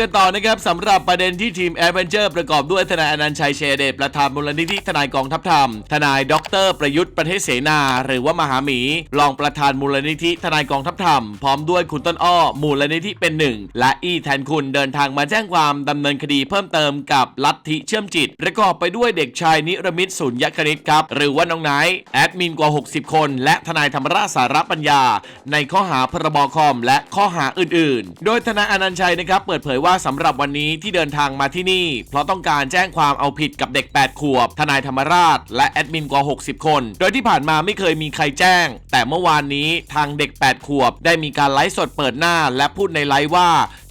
กันต่อนะครับสำหรับประเด็นที่ทีมแอดเวนเจอร์ประกอบด้วยทนายอนันต์ชัยเชยเดชประธานมูลนิธิทนายกองทัพธรรม ทนายดร ประยุทธ์ประเทศเสนา หรือว่ามหาหมี รองประธานมูลนิธิทนายกองทัพธรรม พร้อมด้วยคุณต้นอ้อ มูลนิธิเป็นหนึ่งและอี้แทนคุณเดินทางมาแจ้งความดำเนินคดีเพิ่มเติมกับลัทธิเชื่อมจิต ประกอบไปด้วยเด็กชายนิรมิตสุญญคณิตครับหรือว่าน้องไนท์แอดมินกว่า 60 คน และทนายธรรมราชสารปัญญา ในข้อหาพรบคอมและข้อหาอื่น ๆ โดยทนายอนันต์ชัยนะครับเปิดเผยว่าสำหรับวันนี้ที่เดินทางมาที่นี่ เพราะต้องการแจ้งความเอาผิดกับเด็ก 8 ขวบ ทนายธรรมราช และแอดมินกว่า 60 คน โดยที่ผ่านมาไม่เคยมีใครแจ้ง แต่เมื่อวานนี้ทางเด็ก 8 ขวบ ได้มีการไลฟ์สดเปิดหน้า และพูดในไลฟ์ว่า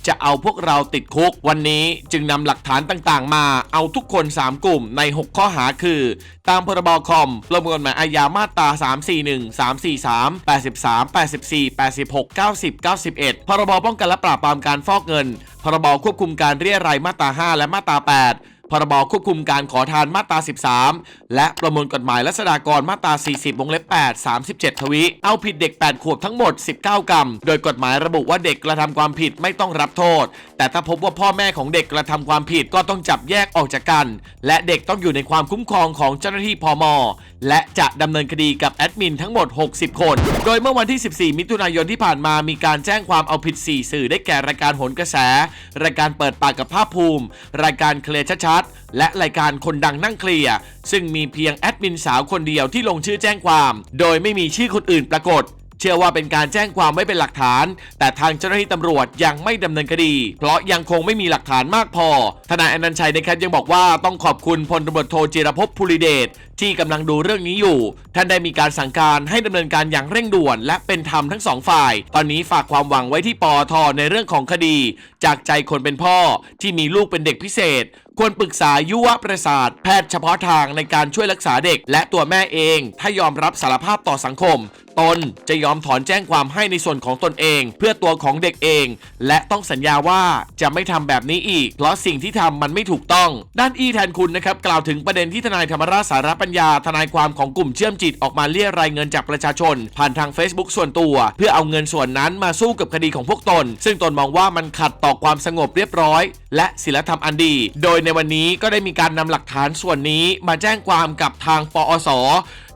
จะเอาพวกเราติดคุก วันนี้จึงนำหลักฐานต่างๆ มาเอาทุกคน 3 กลุ่มใน 6 ข้อหาคือ ตามพรบคอม ประมวลหมายอาญามาตรา 341 343 83 84 86 90 91 พรบป้องกันและปราบปรามการฟอกเงิน พรบควบคุมการเรียรายมาตรา 5 และมาตรา 8 พรบควบคุมการขอทานมาตรา 13 และประมวลกฎหมายรัษฎากรมาตรา 40 วงเล็บ 8 37 ทวี เอาผิดเด็ก 8 ขวบทั้งหมด 19 กรรม โดยกฎหมายระบุว่าเด็กกระทำความผิดไม่ต้องรับโทษ แต่ถ้าพบว่าพ่อแม่ของเด็กกระทำความผิดก็ต้องจับแยกออกจากกัน และเด็กต้องอยู่ในความคุ้มครองของเจ้าหน้าที่พม และจะดำเนินคดีกับแอดมินทั้งหมด 60 คน โดยเมื่อวันที่ 14 มิถุนายนที่ผ่านมามีการแจ้งความเอาผิด 4 สื่อได้แก่รายการโหนกระแส รายการเปิดปากกับภาพภูมิ รายการเคลียร์ชัดๆ และรายการคนดังนั่งเคลียร์ซึ่งมีเพียงแอดมินสาวคนเดียวที่ลงชื่อแจ้งความ โดยไม่มีชื่อคนอื่นปรากฏ เชื่อว่าเป็นการแจ้งความไม่เป็นหลักฐาน แต่ทางเจ้าหน้าที่ตำรวจยังไม่ดำเนินคดี เพราะยังคงไม่มีหลักฐานมากพอ ทนายอนันต์ชัยนะครับยังบอกว่าต้องขอบคุณพลตำรวจโทจิรภพภูริเดชที่กำลังดูเรื่องนี้อยู่ ท่านได้มีการสั่งการให้ดำเนินการอย่างเร่งด่วน และเป็นธรรมทั้งสองฝ่าย ตอนนี้ฝากความหวังไว้ที่ปอทในเรื่องของคดี จากใจคนเป็นพ่อที่มีลูกเป็นเด็กพิเศษ ควรปรึกษายุวประสาท แพทย์เฉพาะทางในการช่วยรักษาเด็ก และตัวแม่เอง ถ้ายอมรับสารภาพต่อสังคม ตนจะยอมถอนแจ้งความให้ในส่วนของตนเอง เพื่อตัวของเด็กเอง และต้องสัญญาว่าจะไม่ทำแบบนี้อีก เพราะสิ่งที่ทำมันไม่ถูกต้อง ด้านอีแทนคุณนะครับกล่าวถึงประเด็นที่ทนายธรรมราชสารปัญญาทนายความของกลุ่มเชื่อมจิตออกมาเรียรายเงินจากประชาชน ผ่านทาง Facebook ส่วนตัว เพื่อเอาเงินส่วนนั้นมาสู้กับคดีของพวกตน ซึ่งตนมองว่ามันขัดต่อความสงบเรียบร้อย และศีลธรรมอันดี โดยในวันนี้ก็ได้มีการนำหลักฐานส่วนนี้มาแจ้งความกับทางปอส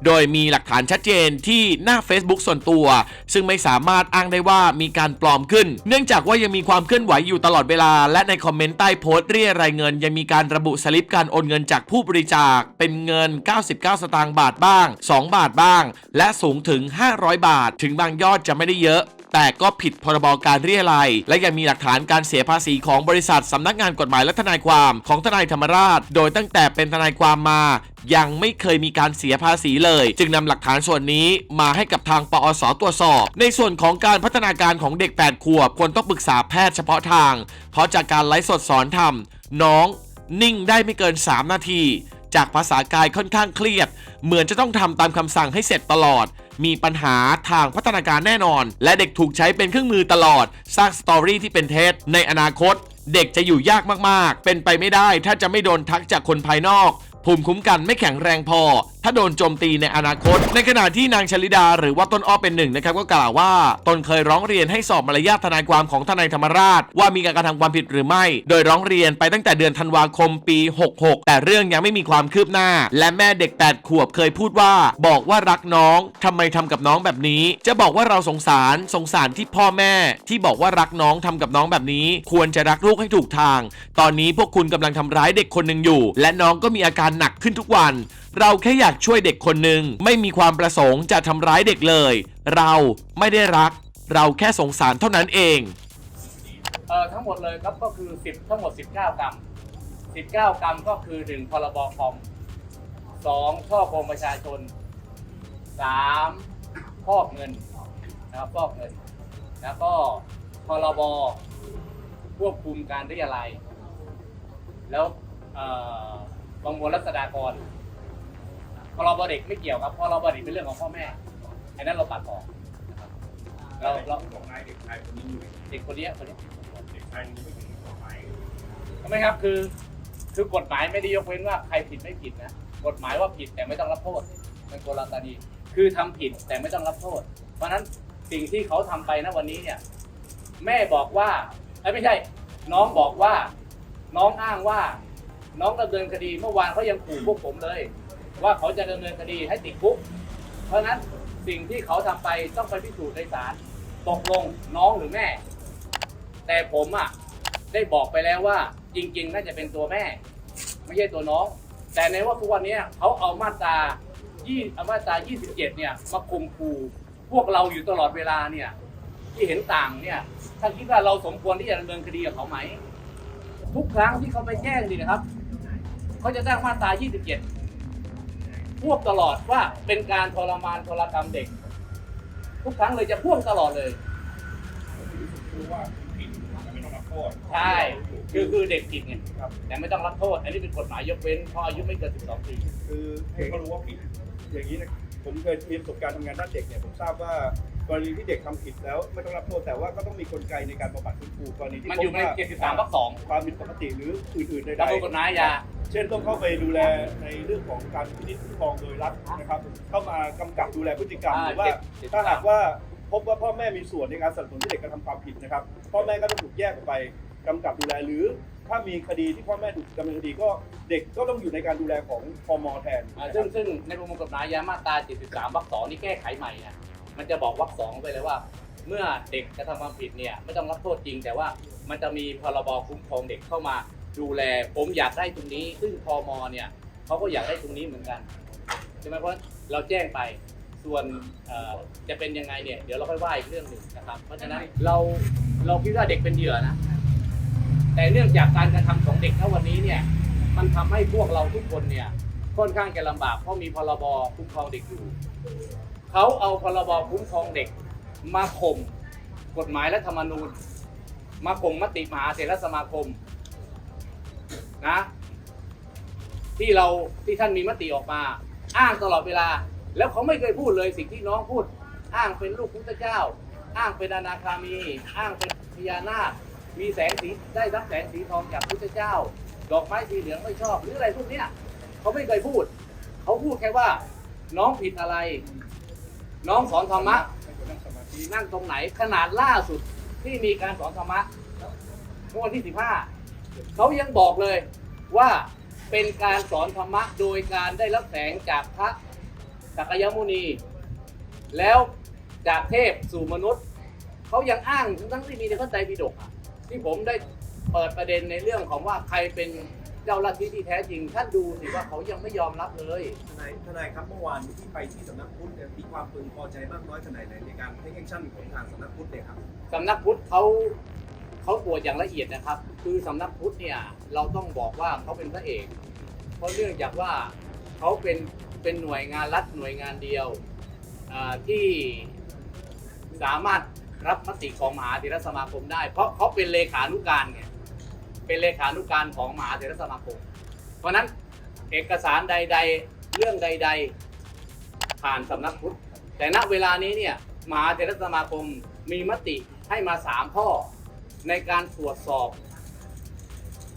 โดยมีหลักฐานชัดเจนที่หน้า Facebook ส่วนตัว ซึ่งไม่สามารถอ้างได้ว่ามีการปลอมขึ้น เนื่องจากว่ายังมีความเคลื่อนไหวอยู่ตลอดเวลา และในคอมเมนต์ใต้โพสต์เรียรายเงิน ยังมีการระบุสลิปการโอนเงินจากผู้บริจาค เป็นเงิน 99 สตางค์บาทบ้าง 2 บาทบ้าง และสูงถึง 500 บาท ถึงบางยอดจะไม่ได้เยอะ แต่ก็ผิดพรบการเรียรัยและยังมีหลักฐานการเสียภาษีของบริษัทสำนักงานกฎหมายและทนายความของทนายธรรมราช โดยตั้งแต่เป็นทนายความมา ยังไม่เคยมีการเสียภาษีเลย จึงนำหลักฐานส่วนนี้มาให้กับทางปอสตรวจสอบ ในส่วนของการพัฒนาการของเด็ก 8 ขวบควรต้องปรึกษาแพทย์เฉพาะทาง เพราะจากการไลฟ์สดสอนทำน้องนิ่งได้ไม่เกิน 3 นาที จากภาษากายค่อนข้างเครียด เหมือนจะต้องทำตามคำสั่งให้เสร็จตลอด มีปัญหาทางพัฒนาการแน่นอน และเด็กถูกใช้เป็นเครื่องมือตลอด สร้างสตอรี่ที่เป็นเท็จในอนาคต เด็กจะอยู่ยากมากๆ เป็นไปไม่ได้ ถ้าจะไม่โดนทักจากคนภายนอก ภูมิคุ้มกันไม่แข็งแรงพอถ้าโดนโจมตีในอนาคต ในขณะที่นางชลิดาหรือว่าต้นอ้อเป็นหนึ่งนะครับก็กล่าวว่าตนเคยร้องเรียนให้สอบมารยาททนายความของทนายธรรมราช ว่ามีการกระทำความผิดหรือไม่ โดยร้องเรียนไปตั้งแต่เดือนธันวาคมปี 66 แต่เรื่องยังไม่มีความคืบหน้า และแม่เด็ก 8 ขวบเคยพูดว่า บอกว่ารักน้องทำไมทำกับน้องแบบนี้ จะบอกว่าเราสงสารสงสารที่พ่อแม่ ที่บอกว่ารักน้องทำกับน้องแบบนี้ ควรจะรักลูกให้ถูกทาง ตอนนี้พวกคุณกำลังทำร้ายเด็กคนหนึ่งอยู่ และน้องก็มีอาการหนักขึ้นทุกวัน เราแค่อยากช่วยเด็กคนหนึ่งไม่มีความประสงค์จะทำร้ายเด็กเลย เราไม่ได้รัก เราแค่สงสารเท่านั้นเอง เอ่อทั้งหมดเลยครับก็คือ 10 ทั้งหมด 19 กรรม19 กรรมก็คือ 1 พรบคอม 2 ช่อโกงประชาชน3ฟอกเงินนะครับฟอกเงิน แล้วก็พรบควบคุมการเรียรัยแล้วเอ่อประมวลรัษฎากร พรบเด็กไม่เกี่ยวครับพรบเด็กเป็นเรื่องของพ่อแม่อันนั้นเราตัดออกนะครับเราเราของนายเด็กชายคนนี้อยู่ในเด็กคนเนี้ยคนเนี้ยเด็กชายคนนี้ไม่ถึงกฎหมายทำไมครับคือ คือกฎหมายไม่ได้ยกเว้นว่าใครผิดไม่ผิดนะกฎหมายว่าผิดแต่ไม่ต้องรับโทษเป็นกลกฎีคือทำผิดแต่ไม่ต้องรับโทษ เพราะฉะนั้นสิ่งที่เขาทำไปนะวันนี้เนี่ย แม่บอกว่าเอ้ยไม่ใช่ น้องบอกว่า น้องอ้างว่า น้องดำเนินคดีเมื่อวานเขายังขู่พวกผมเลย ว่าเขาจะดำเนินคดีให้ติดคุก เพราะนั้นสิ่งที่เขาทำไปต้องไปพิสูจน์ในศาลตกลงน้องหรือแม่ แต่ผมอะได้บอกไปแล้วว่าจริง ๆ น่าจะเป็นตัวแม่ ไม่ใช่ตัวน้อง แต่ในว่าทุกวันนี้เขาเอามาตรายี่เอามาตรา 27 เนี่ยมาคุมขู่พวกเราอยู่ตลอดเวลาเนี่ยที่เห็นต่างเนี่ยท่านคิดว่าเราสมควรที่จะดำเนินคดีกับเขาไหม ทุกครั้งที่เขาไปแจ้งดีนะครับ เขาจะตั้งมาตรา 27 พวกตลอดว่าเป็นการทรมานทรกรรมเด็ก ทุกครั้งเลยจะพ่วงตลอดเลยคือว่าผิดไม่ต้องรับโทษใช่คือคือเด็กผิดไงแต่ไม่ต้องรับโทษ อันนี้เป็นกฎหมายยกเว้นเพราะอายุไม่เกิน 12 ปี คือให้เขารู้ว่าผิดอย่างนี้นะผมเคยมีประสบการณ์ทำงานด้านเด็กเนี่ยผมทราบว่า กรณีที่เด็กทำผิดแล้วไม่ต้องรับโทษแต่ว่าก็ต้องมีกลไกในการบำบัดฟื้นฟูกรณีที่มันอยู่ในพบว่า73วรรคสองความผิดปกติหรืออื่นๆใดระบบกฎหมายยาๆเช่นต้องเข้าไปดูแลในเรื่องของการพินิจคุ้มครองโดยรัฐนะครับ เข้ามากำกับดูแลพฤติกรรมอ่าหรือว่าเจ็ดเจ็ด ถ้าหากว่าพบว่าพ่อแม่มีส่วนในการสนับสนุนให้เด็กกระทำความผิดนะครับ พ่อแม่ก็ต้องถูกแยกออกไปกำกับดูแลหรือ ถ้ามีคดีที่พ่อแม่ถูกดำเนินคดีก็เด็กก็ต้องอยู่ในการดูแลของพมแทนอ่านะคซึ่รังบซึ่งในประมวลกฎหมายยามาตรา 73วรรคสองนี่แก้ไขใหม่นะ มันจะบอกวรรคสองไปเลยว่า เมื่อเด็กกระทำความผิดเนี่ยไม่ต้องรับโทษจริง แต่ว่ามันจะมีพรบคุ้มครองเด็กเข้ามาดูแล ผมอยากได้ตรงนี้ ซึ่งพมเนี่ยเขาก็อยากได้ตรงนี้เหมือนกันใช่ไหมเพราะเราแจ้งไปส่วนจะเป็นยังไงเนี่ยเดี๋ยวเราค่อยว่าอีกเรื่องหนึ่งนะครับเพราะฉะนั้นเราเราคิดว่าเด็กเป็นเหยื่อนะ แต่เนื่องจากการกระทำของเด็กณวันนี้เนี่ยมันทำให้พวกเราทุกคนเนี่ยค่อนข้างจะลำบากเพราะมีพรบคุ้มครองเด็กอยู่ เขาเอาพรบคุ้มครองเด็ก มาข่มกฎหมายและธรรมนูญ มาข่มมติมหาเถรสมาคมนะที่เราที่ท่านมีมติออกมา อ้างตลอดเวลา แล้วเขาไม่เคยพูดเลยสิ่งที่น้องพูด อ้างเป็นลูกพุทธเจ้า อ้างเป็นอนาคามี อ้างเป็นพญานาค มีแสงสีได้รับแสงสีทองจากพุทธเจ้า ดอกไม้สีเหลืองไม่ชอบ หรืออะไรพวกเนี้ยเขาไม่เคยพูด เขาพูดแค่ว่า น้องผิดอะไร น้องสอนธรรมะนั่งตรงไหนขนาดล่าสุดที่มีการสอนธรรมะเมื่อวันที่15เขายังบอกเลยว่าเป็นการสอนธรรมะโดยการได้รับแสงจากพระสักยมุนี แล้วจากเทพสู่มนุษย์ เขายังอ้างทั้งที่มีในพระไตรปิฎกที่ผมได้เปิดประเด็นในเรื่องของว่าใครเป็น เจ้าลัทธิที่แท้จริง ท่านดูสิว่าเขายังไม่ยอมรับเลย ทนายทนายครับเมื่อวานที่ไปที่สำนักพุทธเนี่ยมีความพึงพอใจมากน้อยขนาดไหนในการเทคแอคชั่นของทางสำนักพุทธเนี่ยครับสำนักพุทธเขาเขาตรวจอย่างละเอียดนะครับ คือสำนักพุทธเนี่ยเราต้องบอกว่าเขาเป็นพระเอก เพราะเนื่องจากว่าเขาเป็นเป็นหน่วยงานรัฐหน่วยงานเดียวอ่าที่สามารถรับมติของมหาเถรสมาคมได้ เพราะเขาเป็นเลขานุการไง เป็นเลขานุการของมหาเถรสมาคม เพราะนั้นเอกสารใด ๆ เรื่องใด ๆ ผ่านสำนักพุทธ แต่ณเวลานี้เนี่ยมหาเถรสมาคมมีมติให้มาสามข้อในการตรวจสอบ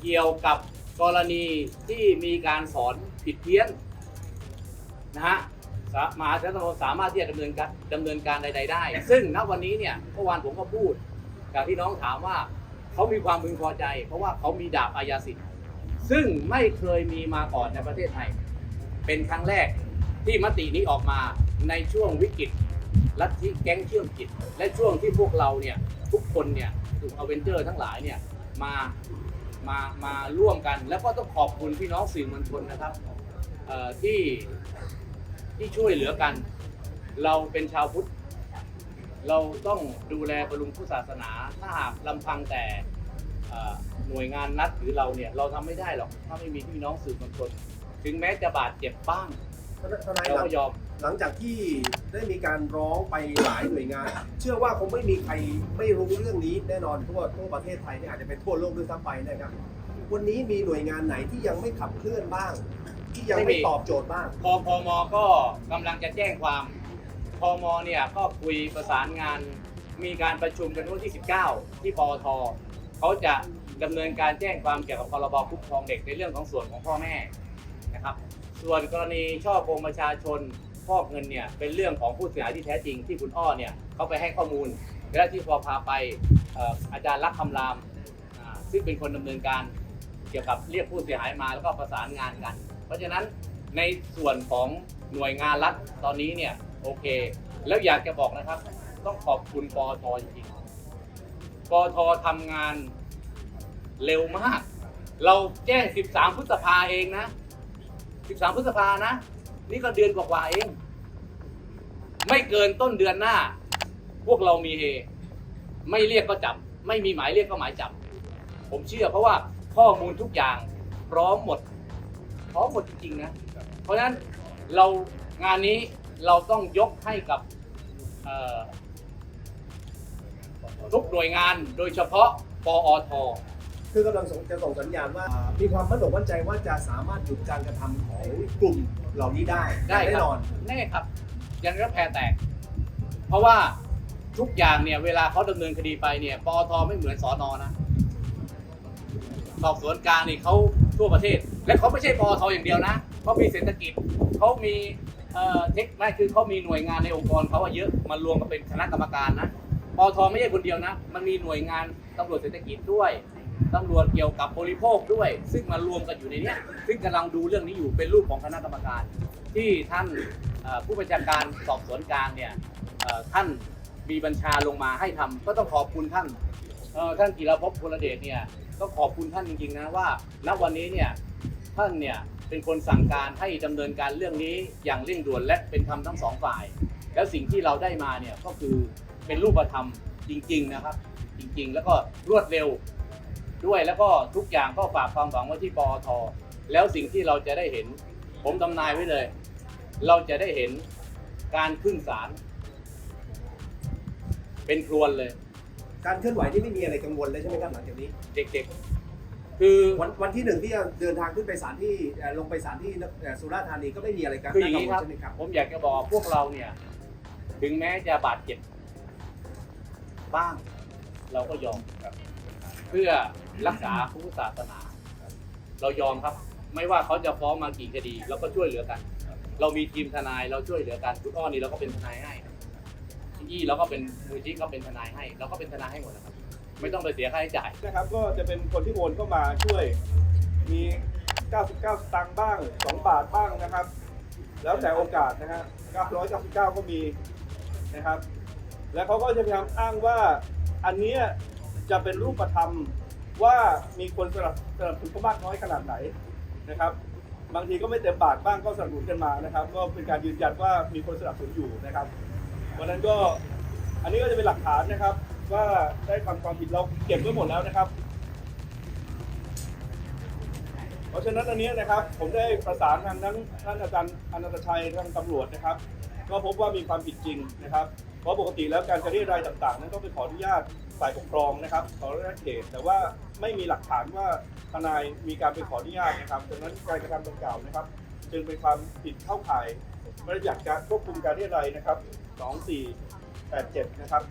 เกี่ยวกับกรณีที่มีการสอนผิดเพี้ยนนะฮะมหาเถรสมาคมสามารถที่จะดำเนินการดำเนินการใด ๆ ได้ ซึ่งณวันนี้เนี่ยเมื่อวานผมก็พูดกับที่น้องถามว่า เขามีความพึงพอใจ เพราะว่าเขามีดาบอาญาสิทธิ์ซึ่งไม่เคยมีมาก่อนในประเทศไทย เป็นครั้งแรกที่มตินี้ออกมาในช่วงวิกฤตลัทธิแก๊งเชื่อมจิต และช่วงที่พวกเราเนี่ยทุกคนเนี่ยกลุ่มอเวนเจอร์ทั้งหลายเนี่ยมามามาร่วมกัน แล้วก็ต้องขอบคุณพี่น้องสื่อมวลชนนะครับที่ที่ช่วยเหลือกัน เราเป็นชาวพุทธ เราต้องดูแลบรรลุพุทธศาสนา ถ้าหากลำพังแต่เอ่อหน่วยงานนัดหรือเราเนี่ยเราทำไม่ได้หรอกถ้าไม่มีพี่น้องสื่อมวลชนถึงแม้จะบาดเจ็บบ้างทนายเราหลังก็ยอมหลังจากที่ได้มีการร้องไปหลายหน่วยงาน เชื่อว่าคงไม่มีใครไม่รู้เรื่องนี้แน่นอนทั่วทั่วประเทศไทยเนี่ยอาจจะเป็นทั่วโลกด้วยซ้ำไปนะครับวันนี้มีหน่วยงานไหนที่ยังไม่ขับเคลื่อนบ้าง ที่ยังไม่ไม่มีตอบโจทย์บ้างพอพมก็กำลังจะแจ้งความ พมเนี่ยก็คุยประสานงาน มีการประชุมกันวันที่ 19 ที่ปอทเขาจะดำเนินการแจ้งความเกี่ยวกับพรบคุ้มครองเด็กในเรื่องของส่วนของพ่อแม่นะครับ ส่วนกรณีช่อโกงประชาชนฟอกเงินเนี่ยเป็นเรื่องของผู้เสียหายที่แท้จริงที่คุณอ้อเนี่ยเขาไปให้ข้อมูลและที่พอพาไปอาจารย์รักคำรามซึ่งเป็นคนดำเนินการเกี่ยวกับเรียกผู้เสียหายมาแล้วก็ประสานงานกัน เพราะฉะนั้นในส่วนของหน่วยงานรัฐตอนนี้เนี่ย โอเค แล้วอยากจะบอกนะครับ ต้องขอบคุณปอทจริงๆปอททำงานเร็วมาก เราแจ้ง 13 พฤษภาเองนะ 13 พฤษภานะ นี่ก็เดือนกว่าๆเอง ไม่เกินต้นเดือนหน้า พวกเรามีเฮ ไม่เรียกก็จับ ไม่มีหมายเรียกก็หมายจับ ผมเชื่อเพราะว่าข้อมูลทุกอย่างพร้อมหมดพร้อมหมดจริงๆนะ เพราะฉะนั้นเรางานนี้ เราต้องยกให้กับเอ่อทุกหน่วยงานโดยเฉพาะปอท คือกำลังส่งจะส่งสัญญาณว่า มีความมั่นอกมั่นใจว่าจะสามารถหยุดการกระทำของกลุ่มเหล่านี้ได้ได้แน่ครับนอนแน่ครับ ยังก็แพ้แตก เพราะว่าทุกอย่างเนี่ยเวลาเขาดำเนินคดีไปเนี่ยปอทไม่เหมือนสอนอนะสอบสวนกลางนี่เขาทั่วประเทศ และเขาไม่ใช่ปอทอย่างเดียวนะเขามีเศรษฐกิจเขามี เอ่อเทคไม่คือเขามีหน่วยงานในองค์กรเขาอะเยอะมารวมกันเป็นคณะกรรมการนะปอทไม่ใช่คนเดียวนะ มันมีหน่วยงานตำรวจเศรษฐกิจด้วยตำรวจเกี่ยวกับบริโภคด้วย ซึ่งมารวมกันอยู่ในเนี้ยซึ่งกำลังดูเรื่องนี้อยู่เป็นรูปของคณะกรรมการ ที่ท่านเอ่อผู้บัญชาการสอบสวนกลางเนี่ยเอ่อท่านมีบัญชาลงมาให้ทำก็ต้องขอบคุณท่าน เอ่อท่านกีรภพพลเดชเนี่ยก็ขอบคุณท่านจริงๆนะว่าณวันนี้เนี่ยท่านเนี่ย เป็นคนสั่งการให้ดำเนินการเรื่องนี้อย่างเร่งด่วนและเป็นธรรมทั้งสองฝ่าย แล้วสิ่งที่เราได้มาเนี่ยก็คือเป็นรูปธรรมจริง ๆนะครับ จริงๆ แล้วก็รวดเร็วด้วยแล้วก็ทุกอย่างก็ฝากความหวังไว้ที่ปอทแล้วสิ่งที่เราจะได้เห็น ผมทำนายไว้เลย เราจะได้เห็นการขึ้นศาลเป็นครวนเลย การเคลื่อนไหวนี่ไม่มีอะไรกังวลเลยใช่ไหมครับหลังจากนี้ เด็กๆ คือวันวันที่หนึ่งที่จะเดินทางขึ้นไปศาลที่เอ่อลงไปศาลที่เอ่อสุราษฎร์ธานีก็ไม่มีอะไรกันคืออย่างนี้นี้ครับ ใช่ไหมครับผมอยากจะบอกพวกเราเนี่ย ถึงแม้จะบาดเจ็บบ้าง เราก็ยอมครับ เพื่อรักษาพุทธศาสนา เรายอมครับ ไม่ว่าเขาจะฟ้องมากี่คดี เราก็ช่วยเหลือกัน เรามีทีมทนายเราช่วยเหลือกันคุณอ้อนี่เราก็เป็นทนายให้พี่อี้เราก็เป็นมูลที่ก็เป็นทนายให้ เราก็เป็นทนายให้หมดนะครับ ไม่ต้องไปเสียค่าใช้จ่าย นะครับก็จะเป็นคนที่โอนเข้ามาช่วยมี 99 สตางค์บ้าง 2 บาทบ้างนะครับ แล้วแต่โอกาสนะฮะ999 ก็มีนะครับ แล้วเขาก็จะพยายามอ้างว่าอันเนี้ยจะเป็นรูปธรรมว่ามีคนสนับสนับสนุนเขามากน้อยขนาดไหนนะครับ บางทีก็ไม่เต็มปากบ้างก็สนับสนุนกันมานะครับ ก็เป็นการยืนยันว่ามีคนสนับสนุนอยู่นะครับวันนั้นก็อันนี้ก็จะเป็นหลักฐานนะครับ ว่าได้ทำความผิดเราเก็บไว้หมดแล้วนะครับ เพราะฉะนั้นอันนี้นะครับผมได้ประสานทางทั้งท่านอาจารย์อนันตชัยทางตำรวจนะครับ ก็พบว่ามีความผิดจริงนะครับ เพราะปกติแล้วการจะเรียรายต่างๆ นั้นต้องไปขออนุญาตฝ่ายปกครองนะครับ ขออนุญาตเขตแต่ว่าไม่มีหลักฐานว่าทนายมีการไปขออนุญาตนะครับดังนั้นการกระทำดังกล่าวนะครับ จึงเป็นความผิดเข้าข่ายพระราชบัญญัติการควบคุมการเรียรายนะครับ 2487 นะครับ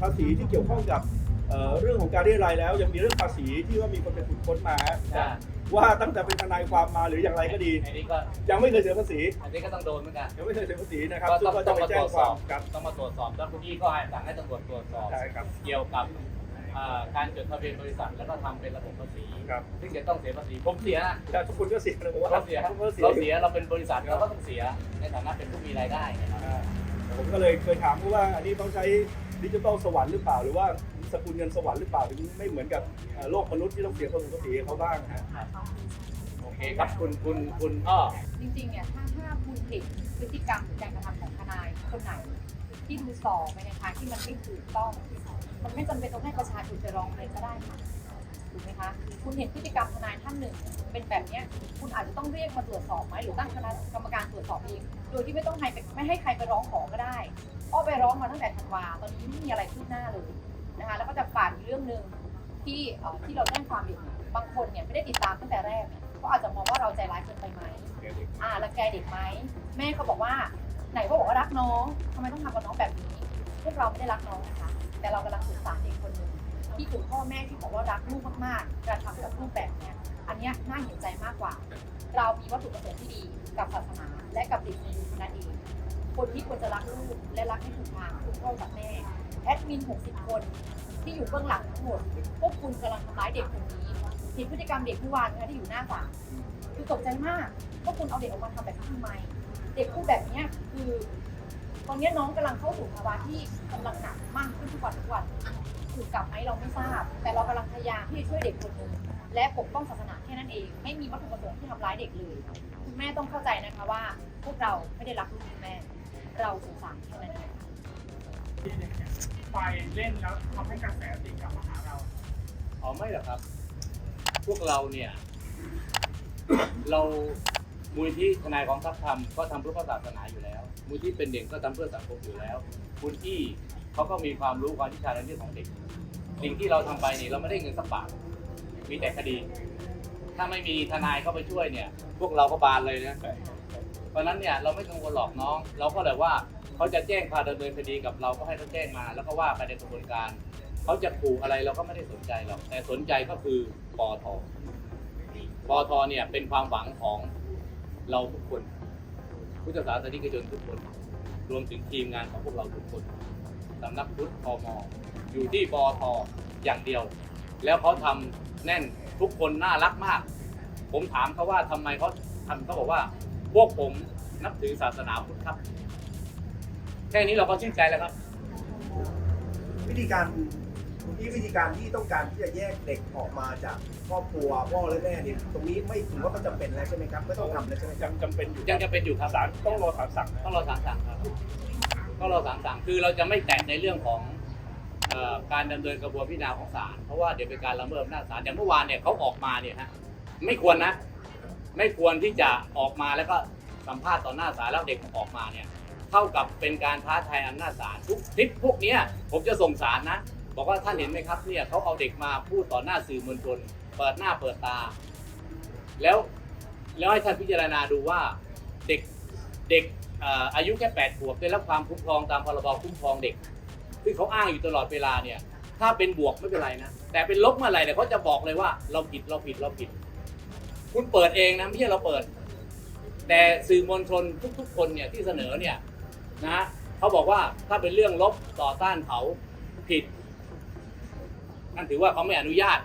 ภาษีที่เกี่ยวข้องกับเอ่อเรื่องของการเรียรายแล้ว ยังมีเรื่องภาษีที่ว่ามีคนไปขุดค้นมาใช่ว่าตั้งแต่เป็นทนายความมาหรืออย่างไรก็ดี อันนี้ก็ยังไม่เคยเสียภาษีอันนี้ก็ต้องโดนเหมือนกันยังไม่เคยเสียภาษีนะครับก็ซึ่ต้องก็ต้จะองไปมาแจ้ตรงวจคสวาอมบครับต้องมาตรวจสอบแล้วคุณพี่ก็ให้สั่งให้ตำรวจตรวจสอบ ใช่ครับเกี่ยวกับเอ่อการจดทะเบียนบริษัทแล้วก็ทำเป็นระบบภาษีครับซึ่งจะต้องเสียภาษีผมเสียนะแต่ทุกคนก็เสียนะผมว่าเราเสียทุกคนก็เสีย เราเสียเราเป็นบริษัทเราก็ต้องเสียในฐานะเป็นผู้มีรายได้นะครับอ่าผมก็เลยเคยถามเขาว่าอันนี้ต้องใช้ ดิจิทัลสวรรค์หรือเปล่าหรือว่าสกุลเงินสวรรค์หรือเปล่าถึงไม่เหมือนกับเอ่อโลกมนุษย์ที่ต้องเสียภาษีภาษีให้เขาบ้างนะฮะโอเคครับคุณคุณคุณอ้อ จริงๆ เนี่ย ถ้าถ้าคุณเห็นพฤติกรรมหรือการกระทำของทนายคนไหน ที่ดูสอบไปในทางที่มันไม่ถูกต้อง มันไม่จำเป็นต้องให้ประชาชนไปร้องเรียก็ได้ค่ะถูกไหมคะ คุณเห็นพฤติกรรมทนายท่านหนึ่ง เป็นแบบเนี้ยคุณอาจจะต้องเรียกมาตรวจสอบไหมหรือตั้งคณะกรรมการตรวจสอบเองโดยที่ไม่ต้องให้ไม่ให้ใครไปร้องขอก็ได้ อ้อไปร้องมาตั้งแต่ธันวาตอนนี้ไม่มีอะไรคืบหน้าเลยนะคะแล้วก็จะฝากอีกเรื่องหนึ่งที่เอ่อที่เราแจ้งความอยู่บางคนเนี่ยไม่ได้ติดตามตั้งแต่แรกเนี่ยก็อาจจะมองว่าเราใจร้ายเกินไปไหมอ่ารังแกเด็กไหมแม่เขาบอกว่าไหนก็บอกว่ารักน้องทำไมต้องทำกับน้องแบบนี้พวกเราไม่ได้รักน้องนะคะ แต่เรากำลังสงสารเด็กคนหนึ่งที่ถูกพ่อแม่ที่บอกว่ารักลูกมากๆกระทำกับลูกแบบเนี้ยอันเนี้ยน่าเห็นใจมากกว่า เรามีวัตถุประสงค์ที่ดีกับศาสนาและกับเด็กในยุคนั้นเอง คนที่ควรจะรักลูกและรักให้ถูกทางคุณพ่อกับแม่แอดมิน 60 คนที่อยู่เบื้องหลังทั้งหมดพวกคุณกำลังทำร้ายเด็กคนนี้เห็นพฤติกรรมเด็กเมื่อวานนะคะที่อยู่หน้าศาลคือตกใจมากพวกคุณเอาเด็กออกมาทำแบบนี้ทำไม เด็กพูดแบบนี้คือ ตอนนี้น้องกำลังเข้าสู่ภาวะที่กำลังหนักมากขึ้นทุกวันทุกวันถูกกลับไหมเราไม่ทราบ แต่เรากำลังพยายามที่จะช่วยเด็กคนนึงและปกป้องศาสนาแค่นั้นเอง ไม่มีวัตถุประสงค์ที่ทำร้ายเด็กเลย คุณแม่ต้องเข้าใจนะคะว่า พวกเราไม่ได้รักลูกคุณแม่ เราสงสารแค่นั้นเองไปเล่นแล้วทำให้กระแสตีกลับมาหาเราอ๋อไม่หรอกครับ พวกเราเนี่ย เรามูลที่ทนายของทัพธรรมก็ทำเพื่อพระศาสนาอยู่แล้ว มูลที่เป็นเด็กก็ทำเพื่อสังคมอยู่แล้วมูลที่เขาก็มีความรู้ความวิชาญในเรื่องของเด็ก สิ่งที่เราทำไปเนี่ยเราไม่ได้เงินสักบาทมีแต่คดี ถ้าไม่มีทนายเข้าไปช่วยเนี่ย พวกเราก็บานเลยนะ เพราะนั้นเนี่ยเราไม่กังวลหรอกน้อง เราก็แบบว่าเขาจะแจ้งพาดำเนินคดีกับเราก็ให้เขาแจ้งมา แล้วก็ว่าไปในกระบวนการเขาจะขู่อะไรเราก็ไม่ได้สนใจหรอกแต่สนใจก็คือปอทปอทเนี่ยเป็นความหวังของเราทุกคนพุทธศาสนิกชนทุกคน รวมถึงทีมงานของพวกเราทุกคนสำนักพุทธพมอยู่ที่ปอทอย่างเดียว แล้วเขาทำแน่นทุกคนน่ารักมาก ผมถามเขาว่าทำไมเขาทำเขาบอกว่า พวกผมนับถือศาสนาพุทธครับ แค่นี้เราก็ชื่นใจแล้วครับ วิธีการที่วิธีการที่ต้องการที่จะแยกเด็กออกมาจากครอบครัวพ่อและแม่เนี่ยตรงนี้ไม่ถือว่ามันจำเป็นแล้วใช่ไหมครับไม่ต้องทำแล้วใช่ไหมคยัรับงจำเป็นอยู่ยังจะเป็นอยู่ครับ ศาลต้องรอศาลสั่งนะต้องรอศาลสั่งครับต้องรอศาลสั่งคือเราจะไม่แตะในเรื่องของเอ่อการดำเนินกระบวนพิจารณาของศาลเพราะว่าเดี๋ยวเป็นการละเมิดอำนาจศาลอย่างเมื่อวานเนี่ยเขาออกมาเนี่ยฮะไม่ควรนะ ไม่ควรที่จะออกมาแล้วก็สัมภาษณ์ต่อหน้าศาลแล้วเด็กออกมาเนี่ยเท่ากับเป็นการท้าทายอำนาจศาลทุกคลิปพวกนี้ผมจะส่งศาลนะ บอกว่าท่านเห็นไหมครับเนี่ยเขาเอาเด็กมาพูดต่อหน้าสื่อมวลชนเปิดหน้าเปิดตา แล้วแล้วให้ท่านพิจารณาดูว่าเด็กเด็กอายุแค่แปดขวบได้รับความคุ้มครองตามพรบคุ้มครองเด็กซึ่เขาอ้างอยู่ตลอดเวลาเนี่ยถ้าเป็นบวกไม่เป็นไรนะ แต่เป็นลบเมื่อไหร่เนี่ยเขาจะบอกเลยว่าเราผิดเราผิดเราผิด คุณเปิดเองนะไม่ใช่เราเปิด แต่สื่อมวลชนทุก ๆ คนเนี่ยที่เสนอเนี่ยนะเขาบอกว่าถ้าเป็นเรื่องลบต่อต้านเขาผิดนั่นถือว่าเขาไม่อนุญาต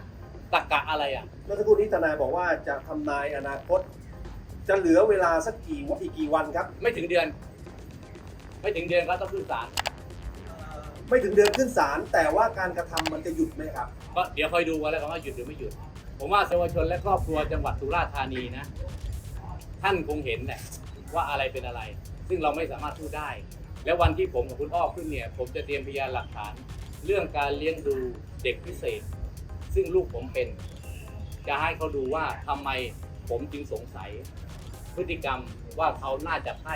ตักกะอะไรอะเมื่อสักครู่นี้ทนายบอกว่าจะทำนายอนาคต จะเหลือเวลาสักกี่วันอีกกี่วันครับ ไม่ถึงเดือน ไม่ถึงเดือนก็ต้องขึ้นศาลไม่ถึงเดือนขึ้นศาลแต่ว่าการกระทำมันจะหยุดไหมครับ ก็เดี๋ยวคอยดูกันแล้วกันว่าหยุดหรือไม่หยุด ผมว่าเยาวชนและครอบครัวจังหวัดสุราษฎร์ธานีนะ ท่านคงเห็นแหละว่าอะไรเป็นอะไร ซึ่งเราไม่สามารถพูดได้ แล้ววันที่ผมกับคุณอ้อขึ้นเนี่ย ผมจะเตรียมพยานหลักฐาน เรื่องการเลี้ยงดูเด็กพิเศษ ซึ่งลูกผมเป็น จะให้เขาดูว่าทำไมผมจึงสงสัย พฤติกรรมว่าเขาน่าจะใช่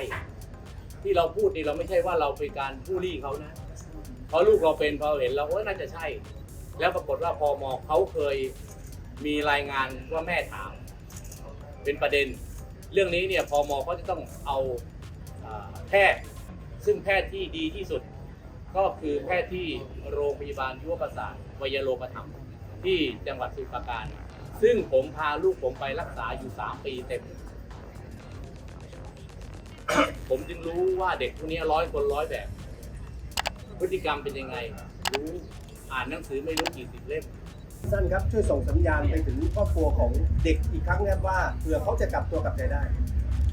ที่เราพูดนี่เราไม่ใช่ว่าเราเป็นการผู้ลี่เขานะเพราะลูกเราเป็นพอเห็นเราก็น่าจะใช่ แล้วปรากฏว่าพอมอเขาเคย มีรายงานว่าแม่ถาม เป็นประเด็น เรื่องนี้เนี่ยพอมอเขาจะต้องเอาแพทย์ซึ่งแพทย์ที่ดีที่สุด ก็คือแพทย์ที่โรงพยาบาลยุวประสาทวยโรปถัมที่จังหวัดสุพรราการ ซึ่งผมพาลูกผมไปรักษาอยู่ 3 ปีเต็ม ผมจึงรู้ว่าเด็กพวกนี้ร้อยคนร้อยแบบ พฤติกรรมเป็นยังไง รู้อ่านหนังสือไม่รู้กี่สิบเล่ม สั้นครับช่วยส่งสัญญาณไปถึงครอบครัวของเด็กอีกครั้งนะครับว่าเผื่อเขาจะกลับตัวกลับใจได้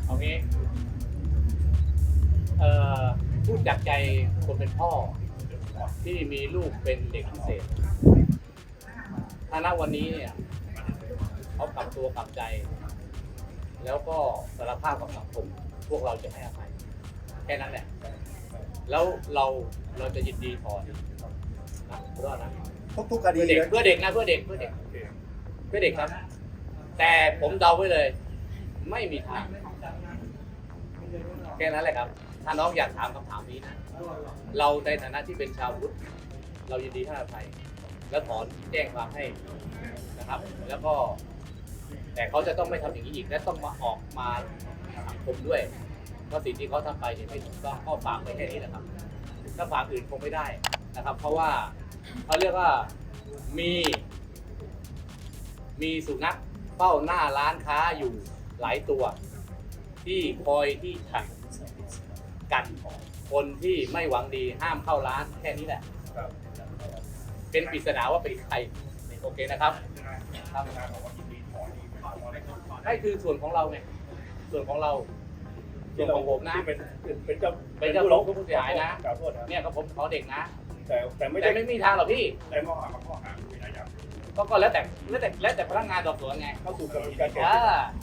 เอางี้เอ่อพูดจากใจคนเป็นพ่อ ที่มีลูกเป็นเด็กพิเศษถ้าณวันนี้เนี่ยเขากลับตัวกลับใจ แล้วก็สารภาพกับสังคมพวกเราจะให้อภัยแค่นั้นแหละแล้วเราเราจะยินดีพอนะรอดนะ ทุกทุกคดีเพื่อเด็กนะเพื่อเด็กนะเพื่อเด็กเพื่อเด็กเพื่อเด็กครับ แต่ผมเดาไว้เลย ไม่มีทางแค่นั้นแหละครับ ถ้าน้องอยากถามคำถามนี้นะเราในฐานะที่เป็นชาวพุทธเรายินดีให้อภัยและถอนแจ้งความให้นะครับ แล้วก็ แต่เขาจะต้องไม่ทำอย่างนี้อีกและต้องมาออกมาสังคมด้วยว่าสิ่งที่เขาทำไปเนี่ยไม่ถูกต้องก็ฝากไว้แค่นี้นะครับ ถ้าฝากอื่นคงไม่ได้นะครับ เพราะว่า เขาเรียกว่ามี มีสุนัขเฝ้าหน้าร้านค้าอยู่หลายตัว ที่คอยที่จะกันคนที่ไม่หวังดีห้ามเข้าร้านแค่นี้แหละครับเป็นปริศนาว่าเป็นใครโอเคนะครับครับนั่นคือส่วนของเราไงส่วนของเราส่วนของผมนะที่เป็นเป็นเจ้าเป็นเจ้าของผู้เสียหายนะขอโทษนะเนี่ยก็ผมขอเด็กนะ แต่แต่ไม่แต่ได้ไม่มีทางหรอกพี่ แต่ข้อหาข้อหาไม่ได้ยับก็ก็แล้วแต่แล้วแต่แล้วแต่พนักงานสอบสวนไงเข้าสู่กระบวนการแก้อ่า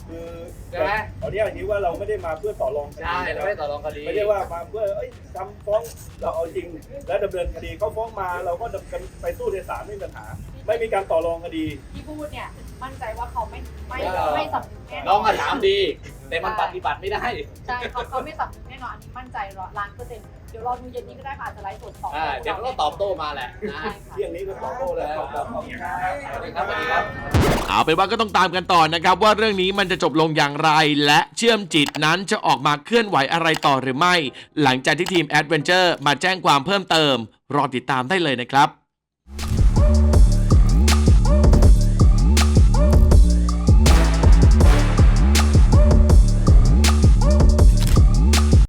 คือใช่ไหมขออนุญาตอย่างนี้ว่าเราไม่ได้มาเพื่อต่อรองคดีใช่นะคเรารับไม่ได้ต่อรองคดีไม่ได้ว่ามาเพื่อเอ้ยทำฟ้องเราเอาจริง แล้วดำเนินคดีเขาฟ้องมาเราก็ดำเนินไปสู้ในศาลไม่มีปัญหา ไม่มีการต่อรองคดี ที่พูดเนี่ยมั่นใจว่าเขาไม่ไม่เออไม่สำนึกแน่นน้อองนมาถามดี แต่มันปฏิบัติไม่ได้ ใช่เขาเขาไม่สำนึกแน่นอนอันนี้มั่นใจล้านเปอร์เซ็นต์เดี๋ยวรอดูเย็นนี้ก็ได้ค่ะอาจจะไลฟ์สดต่ออ่าเดี๋ยวมันก็ตอบโต้มาแหละนะใช่ค่ะเที่ยงนี้ก็ตอบโต้แล้วครับสวัสดีครับสวัสดีครับ เอาเป็นว่าก็ต้องตามกันต่อนะครับ ว่าเรื่องนี้มันจะจบลงอย่างไร และเชื่อมจิตนั้นจะออกมาเคลื่อนไหวอะไรต่อหรือไม่ หลังจากที่ทีมแอดเวนเจอร์มาแจ้งความเพิ่มเติม รอติดตามได้เลยนะครับ